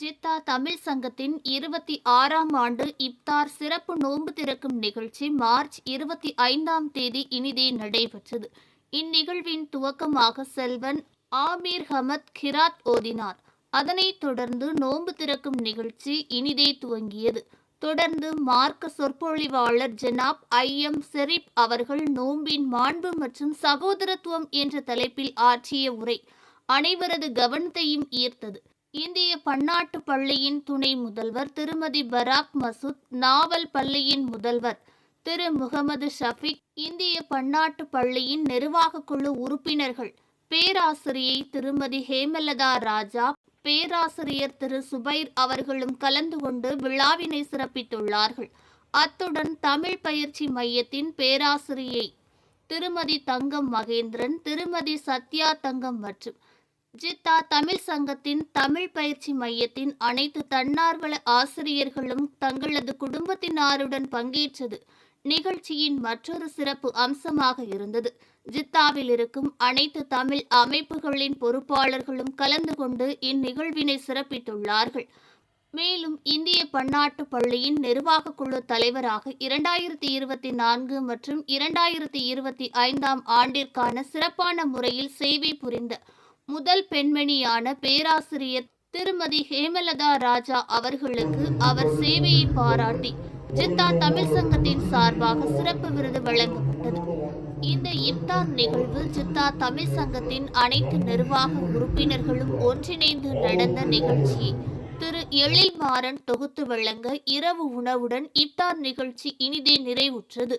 ஜித்தா தமிழ் சங்கத்தின் இருபத்தி ஆறாம் ஆண்டு இப்தார் சிறப்பு நோன்பு திறக்கும் நிகழ்ச்சி மார்ச் இருபத்தி ஐந்தாம் தேதி இனிதே நடைபெற்றது. இந்நிகழ்வின் துவக்கமாக செல்வன் ஆமீர் ஹமத் கிராத் ஓதினார். அதனைத் தொடர்ந்து நோன்பு திறக்கும் நிகழ்ச்சி இனிதே துவங்கியது. தொடர்ந்து மார்க்க சொற்பொழிவாளர் ஜனாப் ஐ எம் செரீப் அவர்கள் நோன்பின் மாண்பு மற்றும் சகோதரத்துவம் என்ற தலைப்பில் ஆற்றிய உரை அனைவரது கவனத்தையும் ஈர்த்தது. இந்திய பன்னாட்டு பள்ளியின் துணை முதல்வர் திருமதி பராக் மசூத் நாவல் பள்ளியின் முதல்வர் திரு. முகமது ஷஃபிக் இந்திய பன்னாட்டு பள்ளியின் நிர்வாக குழு உறுப்பினர்கள் பேராசிரியை திருமதி ஹேமலதா ராஜா பேராசிரியர் திரு. சுபைர் அவர்களும் கலந்து கொண்டு விழாவினை சிறப்பித்துள்ளார்கள். அத்துடன் தமிழ் பயிற்சி மையத்தின் பேராசிரியை திருமதி தங்கம் மகேந்திரன் திருமதி சத்யா தங்கம் மற்றும் ஜித்தா தமிழ் சங்கத்தின் தமிழ் பயிற்சி மையத்தின் அனைத்து தன்னார்வல ஆசிரியர்களும் தங்களது குடும்பத்தினாருடன் பங்கேற்றது. நிகழ்ச்சியின் மற்றொரு சிறப்பு அம்சமாக இருந்தது. ஜித்தாவில் இருக்கும் அனைத்து தமிழ் அமைப்புகளின் பொறுப்பாளர்களும் கலந்து கொண்டு இந்நிகழ்வினை சிறப்பித்துள்ளார்கள். மேலும் இந்திய பன்னாட்டு பள்ளியின் நிர்வாக குழு தலைவராக இரண்டாயிரத்தி இருபத்தி நான்கு மற்றும் இரண்டாயிரத்தி இருபத்தி ஐந்தாம் ஆண்டிற்கான சிறப்பான முறையில் சேவை புரிந்த முதல் பெண்மணியான பேராசிரியர் திருமதி ஹேமலதா ராஜா அவர்களுக்கு அவர் சேவையை பாராட்டி ஜித்தா தமிழ் சங்கத்தின் சார்பாக சிறப்பு விருது வழங்கப்பட்டது. இந்த இப்தார் நிகழ்வு ஜித்தா தமிழ் சங்கத்தின் அனைத்து நிர்வாக உறுப்பினர்களும் ஒன்றிணைந்து நடந்த நிகழ்ச்சியை திரு. எழில்மாறன் தொகுத்து வழங்க இரவு உணவுடன் இப்தார் நிகழ்ச்சி இனிதே நிறைவுற்றது.